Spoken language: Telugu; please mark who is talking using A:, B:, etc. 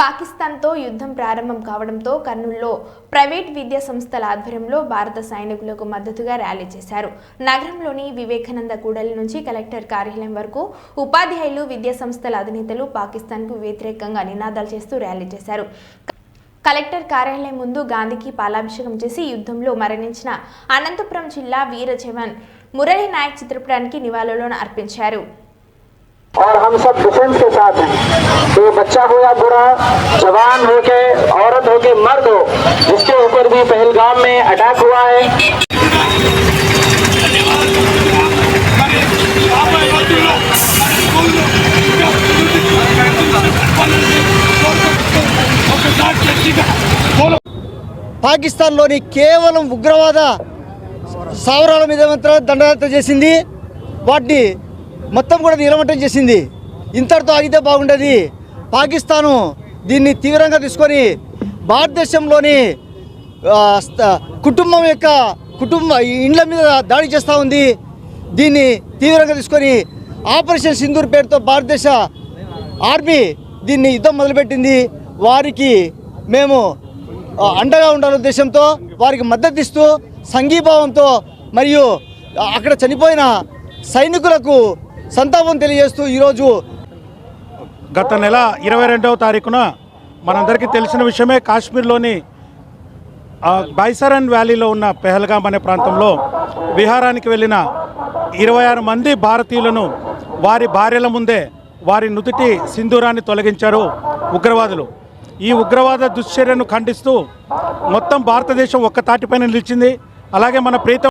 A: పాకిస్తాన్తో యుద్ధం ప్రారంభం కావడంతో కర్నూలులో ప్రైవేట్ విద్యా సంస్థల ఆధ్వర్యంలో భారత సైనికులకు మద్దతుగా ర్యాలీ చేశారు నగరంలోని వివేకానంద కూడలి నుంచి కలెక్టర్ కార్యాలయం వరకు ఉపాధ్యాయులు విద్యా సంస్థల అధినేతలు పాకిస్తాన్కు వ్యతిరేకంగా నినాదాలు చేస్తూ ర్యాలీ చేశారు కలెక్టర్ కార్యాలయం ముందు గాంధీకి పాలాభిషేకం చేసి యుద్ధంలో మరణించిన అనంతపురం జిల్లా వీర జవాన్ మురళీ నాయక్ చిత్రపటానికి నివాళులను అర్పించారు
B: और हम सब डिफेंस के साथ हैं तो बच्चा हो या बुरा जवान हो के औरत हो के मर्द हो जिसके ऊपर भी पहलगाम में अटैक हुआ है
C: పాకిస్తాన్లోని కేవలం ఉగ్రవాద స్థావరాల మీద మాత్రం దండయాత్ర చేసింది వాటిని మొత్తం కూడా నిలమట్టం చేసింది ఇంతటితో ఆగితే బాగుండేది పాకిస్తాను దీన్ని తీవ్రంగా తీసుకొని భారతదేశంలోని కుటుంబం యొక్క కుటుంబ ఇండ్ల మీద దాడి చేస్తూ ఉంది. దీన్ని తీవ్రంగా తీసుకొని ఆపరేషన్ సింధూర్ పేరుతో భారతదేశ ఆర్మీ దీన్ని యుద్ధం మొదలుపెట్టింది. వారికి మేము అండగా ఉండాలి ఉద్దేశంతో వారికి మద్దతు ఇస్తూ సంఘీభావంతో మరియు అక్కడ చనిపోయిన సైనికులకు సంతాపం తెలియజేస్తూ ఈరోజు
D: గత నెల ఇరవై రెండవ తారీఖున మనందరికీ తెలిసిన విషయమే కాశ్మీర్లోని బైసరన్ వ్యాలీలో ఉన్న పెహల్గామ్ అనే ప్రాంతంలో విహారానికి వెళ్ళిన ఇరవై ఆరు మంది భారతీయులను వారి భార్యల ముందే వారి నుదుటి సింధూరాన్ని తొలగించారు ఉగ్రవాదులు. ఈ ఉగ్రవాద దుశ్చర్యను ఖండిస్తూ మొత్తం భారతదేశం ఒక్క తాటిపైన నిలిచింది. అలాగే మన ప్రీతం